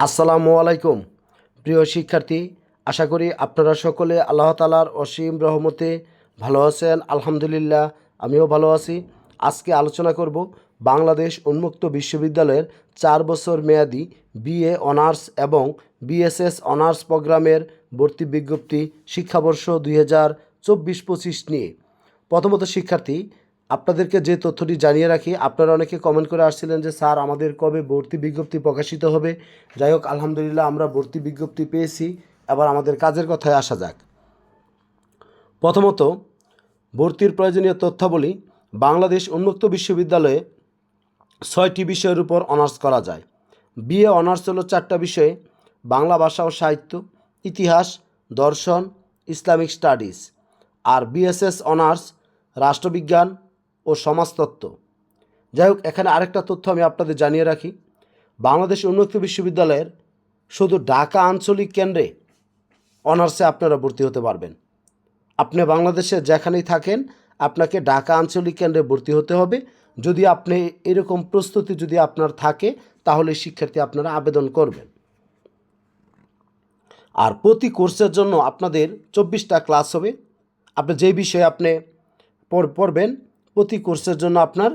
আসসালামু আলাইকুম। প্রিয় শিক্ষার্থী, আশা করি আপনারা সকলে আল্লাহ তালার অসীম রহমতে ভালো আছেন। আলহামদুলিল্লাহ, আমিও ভালো আছি। আজকে আলোচনা করব বাংলাদেশ উন্মুক্ত বিশ্ববিদ্যালয়ের চার বছর মেয়াদি বিএ অনার্স এবং বিএসএস অনার্স প্রোগ্রামের ভর্তি বিজ্ঞপ্তি শিক্ষাবর্ষ দুই হাজার চব্বিশ পঁচিশ নিয়ে। প্রথমত শিক্ষার্থী আপনাদেরকে যে তথ্যটি জানিয়ে রাখি, আপনারা অনেকে কমেন্ট করে আসছিলেন যে, স্যার, আমাদের কবে ভর্তি বিজ্ঞপ্তি প্রকাশিত হবে? যাই হোক, আলহামদুলিল্লাহ আমরা ভর্তি বিজ্ঞপ্তি পেয়েছি। এবার আমাদের কাজের কথায় আসা যাক। প্রথমত, ভর্তির প্রয়োজনীয় তথ্যাবলী বাংলাদেশ উন্মুক্ত বিশ্ববিদ্যালয়ে ছয়টি বিষয়ের উপর অনার্স করা যায়। বিএ অনার্স হলো চারটা বিষয়ে, বাংলা ভাষা ও সাহিত্য, ইতিহাস, দর্শন, ইসলামিক স্টাডিজ। আর বিএসএস অনার্স রাষ্ট্রবিজ্ঞান ও সমাজতত্ত্ব। যাই হোক এখানে আরেকটা তথ্য আমি আপনাদের জানিয়ে রাখি। বাংলাদেশ উন্মুক্ত বিশ্ববিদ্যালয়ের শুধু ঢাকা আঞ্চলিক কেন্দ্রে অনার্সে আপনারা ভর্তি হতে পারবেন। আপনি বাংলাদেশে যেখানেই থাকেন, আপনাকে ঢাকা আঞ্চলিক কেন্দ্রে ভর্তি হতে হবে। যদি আপনি এরকম প্রস্তুতি যদি আপনার থাকে, তাহলে শিক্ষার্থী আপনারা আবেদন করবেন। আর প্রতি কোর্সের জন্য আপনাদের চব্বিশটা ক্লাস হবে। আপনি যে বিষয়ে আপনি পড়- পড়বেন প্রতি কোর্সের জন্য আপনার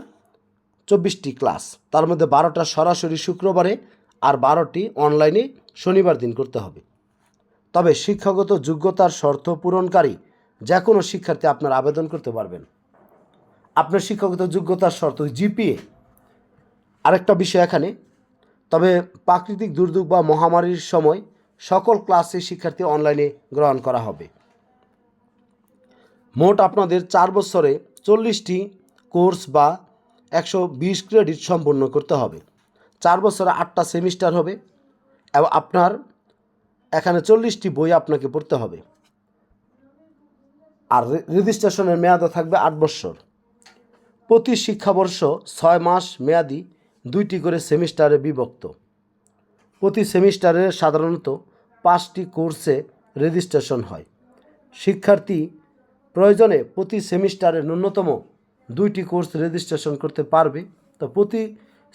চব্বিশটি ক্লাস। তার মধ্যে বারোটা সরাসরি শুক্রবারে আর বারোটি অনলাইনে শনিবার দিন করতে হবে। তবে শিক্ষাগত যোগ্যতার শর্ত পূরণকারী যে কোনো শিক্ষার্থী আপনার আবেদন করতে পারবেন। আপনার শিক্ষাগত যোগ্যতার শর্ত জিপিএ। আরেকটা বিষয় এখানে, তবে প্রাকৃতিক দুর্যোগ বা মহামারীর সময় সকল ক্লাসে শিক্ষার্থী অনলাইনে গ্রহণ করা হবে। মোট আপনাদের চার বছরে চল্লিশটি কোর্স বা একশো বিশ ক্রেডিট সম্পন্ন করতে হবে। চার বছরে আটটা সেমিস্টার হবে এবং আপনার এখানে চল্লিশটি বই আপনাকে পড়তে হবে। আর রেজিস্ট্রেশনের মেয়াদও থাকবে আট বছর। প্রতি শিক্ষাবর্ষ ছয় মাস মেয়াদি দুইটি করে সেমিস্টারে বিভক্ত। প্রতি সেমিস্টারে সাধারণত পাঁচটি কোর্সে রেজিস্ট্রেশন হয়। শিক্ষার্থী প্রয়োজনে প্রতি সেমিস্টারে ন্যূনতম দুইটি কোর্স রেজিস্ট্রেশন করতে পারবে। তো প্রতি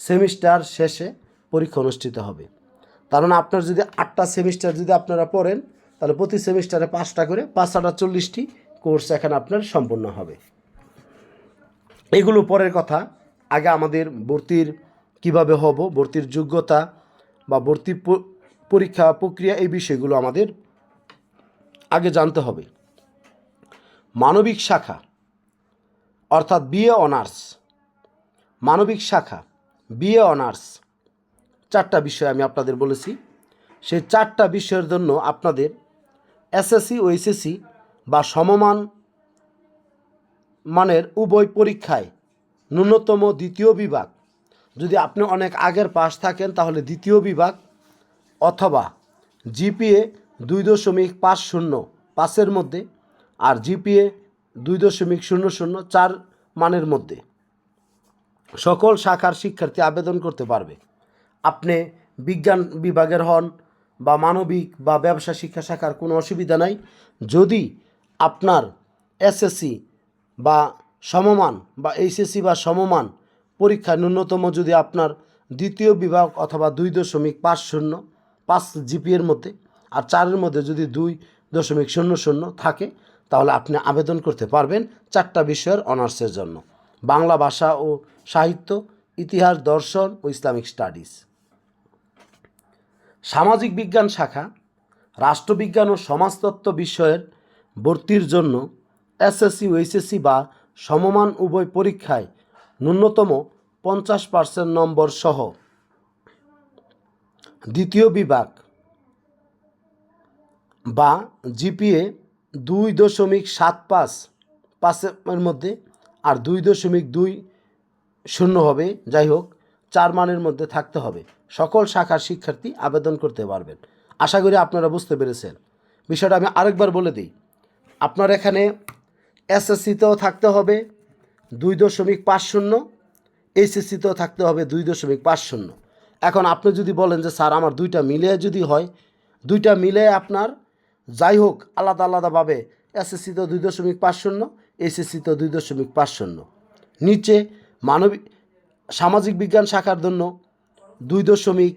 সেমিস্টার শেষে পরীক্ষা অনুষ্ঠিত হবে। তার মানে আপনার যদি আটটা সেমিস্টার যদি আপনারা পড়েন, তাহলে প্রতি সেমিস্টারে পাঁচটা করে পাঁচ আটা চল্লিশটি কোর্স এখানে আপনার সম্পূর্ণ হবে। এগুলো পরের কথা, আগে আমাদের ভর্তির কীভাবে হব, ভর্তির যোগ্যতা বা ভর্তি পরীক্ষা প্রক্রিয়া এই বিষয়গুলো আমাদের আগে জানতে হবে। মানবিক শাখা, অর্থাৎ বিএ অনার্স। মানবিক শাখা বিএ অনার্স। চারটা বিষয় আমি আপনাদের বলেছি। সেই চারটা বিষয়ের জন্য আপনাদের এসএসসি, ও এসএসসি বা সমমান মানের উভয় পরীক্ষায় ন্যূনতম দ্বিতীয় বিভাগ, যদি আপনি অনেক আগের পাশ থাকেন তাহলে দ্বিতীয় বিভাগ অথবা জিপিএ দুই দশমিক পাঁচ শূন্য পাঁচের মধ্যে আর জিপিএ দুই দশমিক শূন্য শূন্য চার মানের মধ্যে। সকল শাখার শিক্ষার্থী আবেদন করতে পারবে। আপনি বিজ্ঞান বিভাগের হন বা মানবিক বা ব্যবসা শিক্ষা শাখার কোনো অসুবিধা নাই। যদি আপনার এসএসসি বা সমমান বা এইচএসসি বা সমমান পরীক্ষায় ন্যূনতম যদি আপনার দ্বিতীয় বিভাগ অথবা দুই দশমিক পাঁচ শূন্য পাঁচ জিপিএর মধ্যে আর চারের মধ্যে যদি দুই দশমিক শূন্য শূন্য থাকে তাহলে আপনি আবেদন করতে পারবেন চারটা বিষয়ের অনার্সের জন্য। বাংলা ভাষা ও সাহিত্য, ইতিহাস, দর্শন ও ইসলামিক স্টাডিজ। সামাজিক বিজ্ঞান শাখা, রাষ্ট্রবিজ্ঞান ও সমাজতত্ত্ব বিষয়ের ভর্তির জন্য এসএসসি ও এইচএসসি বা সমমান উভয় পরীক্ষায় ন্যূনতম পঞ্চাশ পার্সেন্ট নম্বর সহ। দ্বিতীয় বিভাগ বা জিপিএ দুই দশমিক সাত পাঁচ, পাঁচের মধ্যে, আর দুই দশমিক দুই শূন্য হবে। যাই হোক চার মানের মধ্যে থাকতে হবে। সকল শাখার শিক্ষার্থী আবেদন করতে পারবেন। আশা করি আপনারা বুঝতে পেরেছেন। বিষয়টা আমি আরেকবার বলে দিই। আপনার এখানে এসএসসিতেও থাকতে হবে দুই দশমিক পাঁচ শূন্য, এইচএসসিতেও থাকতে হবে দুই দশমিক পাঁচ শূন্য। এখন আপনি যদি বলেন যে, স্যার, আমার দুইটা মিলে যদি হয়, দুইটা মিলে আপনার যাই হোক আলাদা আলাদাভাবে এসএসসিতেও দুই দশমিক পাঁচ শূন্য এইচএসসিতেও দুই দশমিক পাঁচ শূন্য। নিচে মানবিক সামাজিক বিজ্ঞান শাখার জন্য দুই দশমিক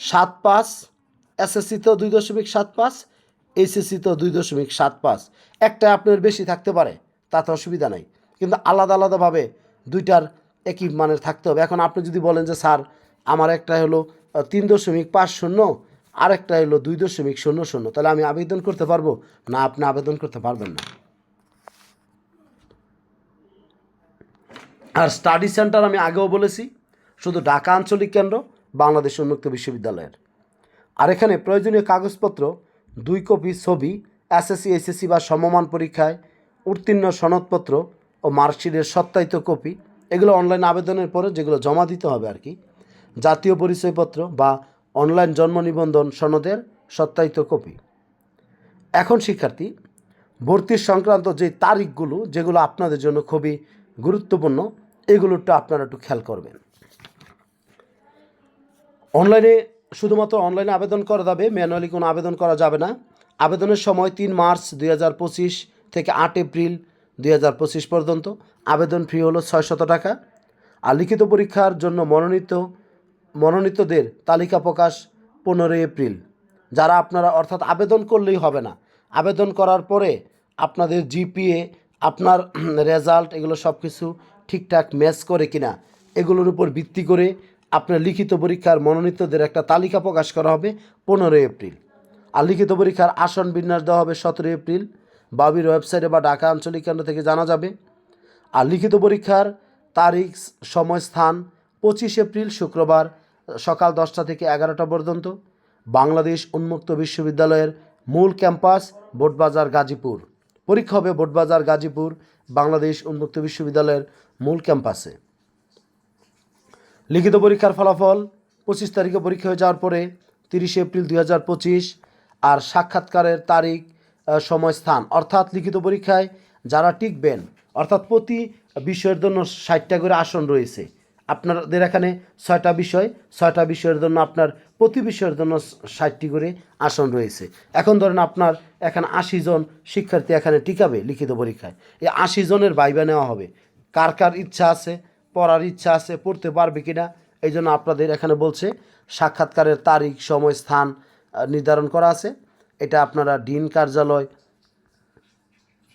সাত পাঁচ এসএসসিতেও দুই দশমিক সাত পাঁচ এইচএসসিতেও দুই দশমিক সাত পাঁচ। একটা আপনার বেশি থাকতে পারে, তাতে অসুবিধা নাই। কিন্তু আলাদা আলাদাভাবে দুইটার একই মানের থাকতে হবে। এখন আপনি যদি বলেন যে, স্যার, আমার একটা হলো তিন দশমিক পাঁচ শূন্য আর একটা হলো দুই দশমিক শূন্য শূন্য। তাহলে আমি আবেদন করতে পারব? না, আপনি আবেদন করতে পারবেন না। আর স্টাডি সেন্টার আমি আগেও বলেছি, শুধু ঢাকা আঞ্চলিক কেন্দ্র, বাংলাদেশ উন্মুক্ত বিশ্ববিদ্যালয়ের। আর এখানে প্রয়োজনীয় কাগজপত্র, দুই কপি ছবি, এসএসসি এসএসসি বা সমমান পরীক্ষায় উত্তীর্ণ সনদপত্র ও মার্কশিটের সত্যায়িত কপি, এগুলো অনলাইন আবেদনের পরে যেগুলো জমা দিতে হবে আর কি, জাতীয় পরিচয়পত্র বা অনলাইন জন্ম নিবন্ধন সনদের সত্যায়িত কপি। এখন শিক্ষার্থী ভর্তির সংক্রান্ত যে তারিখগুলো, যেগুলো আপনাদের জন্য খুবই গুরুত্বপূর্ণ, এগুলো একটু আপনারা একটু খেয়াল করবেন। অনলাইনে শুধুমাত্র অনলাইনে আবেদন করা যাবে, ম্যানুয়ালি কোনো আবেদন করা যাবে না। আবেদনের সময় তিন মার্চ দুই হাজার পঁচিশ থেকে আট এপ্রিল দুই হাজার পঁচিশ পর্যন্ত। আবেদন ফি হলো ছয়শত টাকা। আর লিখিত পরীক্ষার জন্য মনোনীত মনোনীতদের তালিকা প্রকাশ পনেরোই এপ্রিল, যারা আপনারা অর্থাৎ আবেদন করলেই হবে না। আবেদন করার পরে আপনাদের জিপিএ, আপনার রেজাল্ট, এগুলো সব কিছু ঠিকঠাক ম্যাচ করে কিনা, এগুলোর উপর ভিত্তি করে আপনার লিখিত পরীক্ষার মনোনীতদের একটা তালিকা প্রকাশ করা হবে পনেরোই এপ্রিল। আর লিখিত পরীক্ষার আসন বিন্যাস দেওয়া হবে সতেরোই এপ্রিল। বাবির ওয়েবসাইটে বা ঢাকা আঞ্চলিক কেন্দ্র থেকে জানা যাবে। আর লিখিত পরীক্ষার তারিখ, সময়, স্থান পঁচিশ এপ্রিল শুক্রবার সকাল দশটা থেকে এগারোটা পর্যন্ত বাংলাদেশ উন্মুক্ত বিশ্ববিদ্যালয়ের মূল ক্যাম্পাস বোটবাজার গাজীপুর। পরীক্ষা হবে বোটবাজার গাজীপুর বাংলাদেশ উন্মুক্ত বিশ্ববিদ্যালয়ের মূল ক্যাম্পাসে। লিখিত পরীক্ষার ফলাফল পঁচিশ তারিখে পরীক্ষা হয়ে যাওয়ার পরে তিরিশে এপ্রিল দুই হাজার পঁচিশ আর সাক্ষাৎকারের তারিখ সময় স্থান অর্থাৎ লিখিত পরীক্ষায় যারা টিকবেন, অর্থাৎ প্রতি বিষয়ের জন্য ষাটটা করে আসন রয়েছে। আপনাদের এখানে ছয়টা বিষয়, ছয়টা বিষয়ের জন্য আপনার, প্রতি বিষয়ের জন্য ষাটটি করে আসন রয়েছে। এখন ধরেন আপনার এখানে আশি জন শিক্ষার্থী এখানে টিকাবে লিখিত পরীক্ষায়। এই আশি জনের বাইবা নেওয়া হবে। কার কার ইচ্ছা আছে, পড়ার ইচ্ছা আছে, পড়তে পারবে কিনা, এই জন্য আপনাদের এখানে বলছে, সাক্ষাৎকারের তারিখ, সময়, স্থান নির্ধারণ করা আছে। এটা আপনারা ডিন কার্যালয়,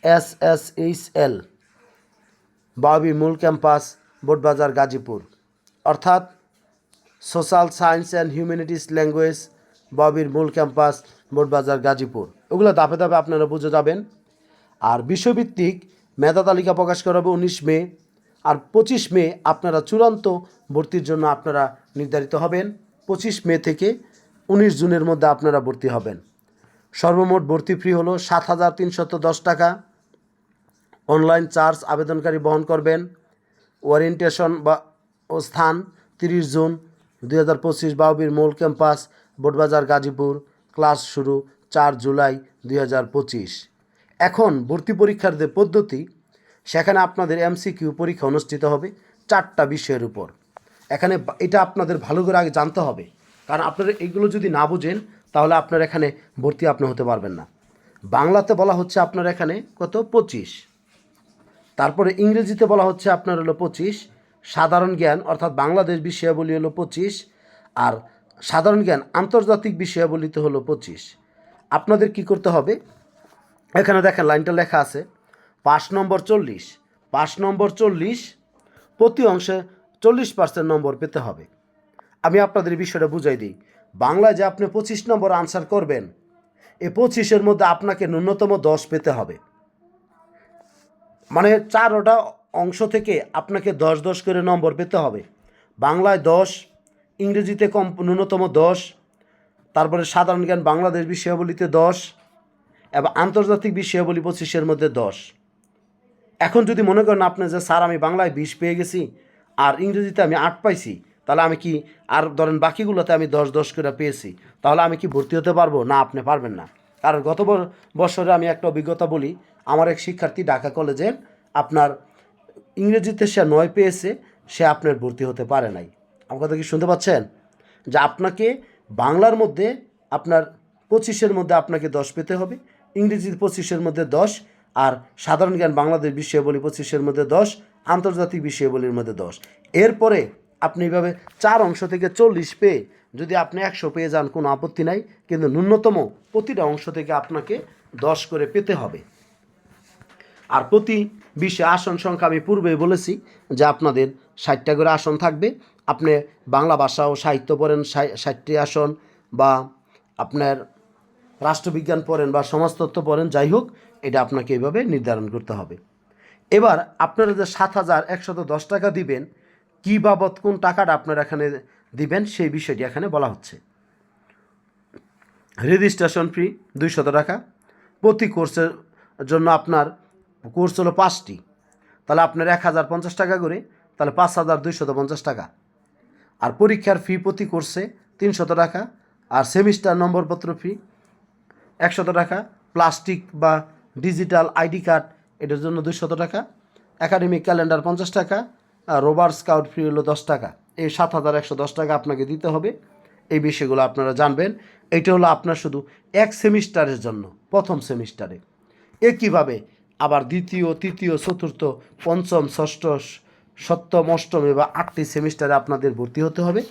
এস এস এইচ এল, বাবি মূল ক্যাম্পাস বোটবাজার, গাজীপুর। অর্থাৎ social science and humanities language, ববির মূল ক্যাম্পাস বোটবাজার, গাজীপুর। ওগুলো ধাপে ধাপে আপনারা বুঝে যাবেন। আর বিশ্বভিত্তিক মেধা তালিকা প্রকাশ করা হবে উনিশ মে। আর পঁচিশ মে আপনারা চূড়ান্ত ভর্তির জন্য আপনারা নির্ধারিত হবেন। পঁচিশ মে থেকে উনিশ জুনের মধ্যে আপনারা ভর্তি হবেন। সর্বমোট ভর্তি ফি হলো সাত হাজার তিনশত দশ টাকা। অনলাইন চার্জ আবেদনকারী বহন করবেন। ওরিয়েন্টেশন বা ও স্থান তিরিশ জুন দুই হাজার পঁচিশ বাউবির মূল ক্যাম্পাস বোটবাজার গাজীপুর। ক্লাস শুরু চার জুলাই দুই হাজার পঁচিশ। এখন ভর্তি পরীক্ষার যে পদ্ধতি, সেখানে আপনাদের এমসিকিউ পরীক্ষা অনুষ্ঠিত হবে চারটা বিষয়ের উপর। এখানে এটা আপনাদের ভালো করে আগে জানতে হবে। কারণ আপনারা এগুলো যদি না বুঝেন, তাহলে আপনার এখানে ভর্তি আপনি হতে পারবেন না। বাংলাতে বলা হচ্ছে আপনার এখানে কত? পঁচিশ। তারপরে ইংরেজিতে বলা হচ্ছে আপনার হলো পঁচিশ, সাধারণ জ্ঞান, অর্থাৎ বাংলাদেশ বিষয়াবলী হলো পঁচিশ, আর সাধারণ জ্ঞান, আন্তর্জাতিক বিষয়াবলীতে হলো পঁচিশ। আপনাদের কি করতে হবে? এখানে দেখেন লাইনটা লেখা আছে পাঁচ নম্বর চল্লিশ পাঁচ নম্বর চল্লিশ, প্রতি অংশে চল্লিশ পার্সেন্ট নম্বর পেতে হবে। আমি আপনাদের বিষয়টা বুঝাই দিই। বাংলায় যে আপনি পঁচিশ নম্বর আনসার করবেন, এ পঁচিশের মধ্যে আপনাকে ন্যূনতম দশ পেতে হবে। মানে চারোটা অংশ থেকে আপনাকে দশ দশ করে নম্বর পেতে হবে। বাংলায় দশ, ইংরেজিতে কম ন্যূনতম দশ, তারপরে সাধারণ জ্ঞান বাংলাদেশ বিষয়াবলীতে দশ, এবং আন্তর্জাতিক বিষয়াবলী পঁচিশের মধ্যে দশ। এখন যদি মনে করেন আপনি যে, স্যার, আমি বাংলায় বিশ পেয়ে গেছি আর ইংরেজিতে আমি আট পাইছি, তাহলে আমি কি আর ধরেন বাকিগুলোতে আমি দশ দশ করে পেয়েছি, তাহলে আমি কি ভর্তি হতে পারব? না, আপনি পারবেন না। কারণ গত বছরে আমি একটা অভিজ্ঞতা বলি আমার এক শিক্ষার্থী ঢাকা কলেজের আপনার ইংরেজিতে সে নয় পেয়েছে, সে আপনার ভর্তি হতে পারে নাই। আমার কথা কি শুনতে পাচ্ছেন? যে আপনাকে বাংলার মধ্যে আপনার পঁচিশের মধ্যে আপনাকে দশ পেতে হবে, ইংরেজির পঁচিশের মধ্যে দশ, আর সাধারণ জ্ঞান বাংলাদেশ বিষয়াবলী পঁচিশের মধ্যে দশ, আন্তর্জাতিক বিষয়াবলীর মধ্যে দশ। এরপরে আপনি এইভাবে চার অংশ থেকে চল্লিশ পেয়ে যদি আপনি একশো পেয়ে যান, কোনো আপত্তি নাই, কিন্তু ন্যূনতম প্রতিটা অংশ থেকে আপনাকে দশ করে পেতে হবে। আর প্রতি বিশে আসন সংখ্যা আমি পূর্বেই বলেছি যে আপনাদের ষাটটা করে আসন থাকবে। আপনি বাংলা ভাষা ও সাহিত্য পড়েন ষাট- ষাটটি আসন বা আপনার রাষ্ট্রবিজ্ঞান পড়েন বা সমাজতত্ত্ব পড়েন, যাই হোক, এটা আপনাকে এইভাবে নির্ধারণ করতে হবে। এবার আপনারা যে সাত হাজার একশত দশ টাকা দিবেন, কী বাবদ কোন টাকাটা আপনারা এখানে দিবেন, সেই বিষয়টি এখানে বলা হচ্ছে। রেজিস্ট্রেশন ফি দুইশত টাকা, প্রতি কোর্সের জন্য আপনার কোর্স হলো পাঁচটি। তাহলে আপনার এক হাজার পঞ্চাশ টাকা করে, তাহলে পাঁচ হাজার দুইশত পঞ্চাশ টাকা। আর পরীক্ষার ফি প্রতি কোর্সে তিনশত টাকা, আর সেমিস্টার নম্বরপত্র ফি একশত টাকা প্লাস্টিক বা ডিজিটাল আইডি কার্ড এটার জন্য দুইশত টাকা একাডেমিক ক্যালেন্ডার পঞ্চাশ টাকা, আর রোবার স্কাউট ফি হলো দশ টাকা। এই সাত হাজার একশো দশ টাকা আপনাকে দিতে হবে। এই বিষয়গুলো আপনারা জানবেন। এটা হলো আপনার শুধু এক সেমিস্টারের জন্য, প্রথম সেমিস্টারে একইভাবে আবার দ্বিতীয়, তৃতীয়, চতুর্থ, পঞ্চম, ষষ্ঠ, সপ্তম, অষ্টম বা আটটি সেমিস্টারে আপনাদের ভর্তি হতে হবে।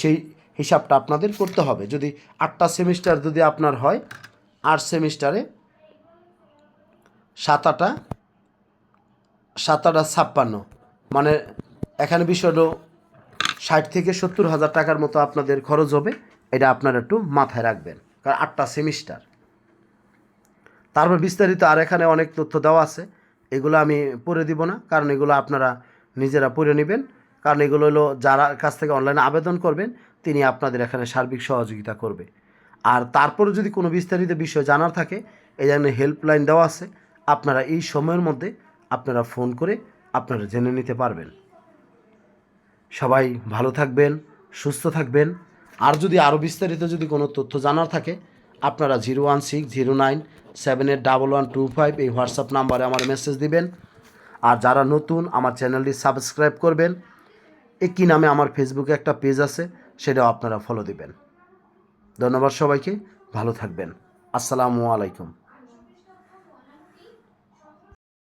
সেই হিসাবটা আপনাদের করতে হবে। যদি আটটা সেমিস্টার যদি আপনার হয়, আট সেমিস্টারে সাত আটা সাত আটা ছাপ্পান্ন। মানে এখানে বিষয় ষাট থেকে সত্তর হাজার টাকার মতো আপনাদের খরচ হবে। এটা আপনারা একটু মাথায় রাখবেন। কারণ আটটা সেমিস্টার। তারপর বিস্তারিত আর এখানে অনেক তথ্য দেওয়া আছে। এগুলো আমি পড়ে দিব না, কারণ এগুলো আপনারা নিজেরা পড়ে নেবেন। কারণ এগুলো হলো যারা কাছ থেকে অনলাইনে আবেদন করবেন, তিনি আপনাদের এখানে সার্বিক সহযোগিতা করবে। আর তারপরে যদি কোনো বিস্তারিত বিষয় জানার থাকে, এই জন্য হেল্পলাইন দেওয়া আছে, আপনারা এই সময়ের মধ্যে আপনারা ফোন করে আপনারা জেনে নিতে পারবেন। সবাই ভালো থাকবেন, সুস্থ থাকবেন। আর যদি আরও বিস্তারিত যদি কোনো তথ্য জানার থাকে আপনারা zero one six, zero nine, seven eight double one two five এই হোয়াটসঅ্যাপ নাম্বারে আমার মেসেজ দিবেন। আর যারা নতুন, আমার চ্যানেলটি সাবস্ক্রাইব করবেন। একই নামে আমার ফেসবুকে একটা পেজ আছে, সেটাও আপনারা ফলো দিবেন। ধন্যবাদ সবাইকে, ভালো থাকবেন। আসসালামু আলাইকুম।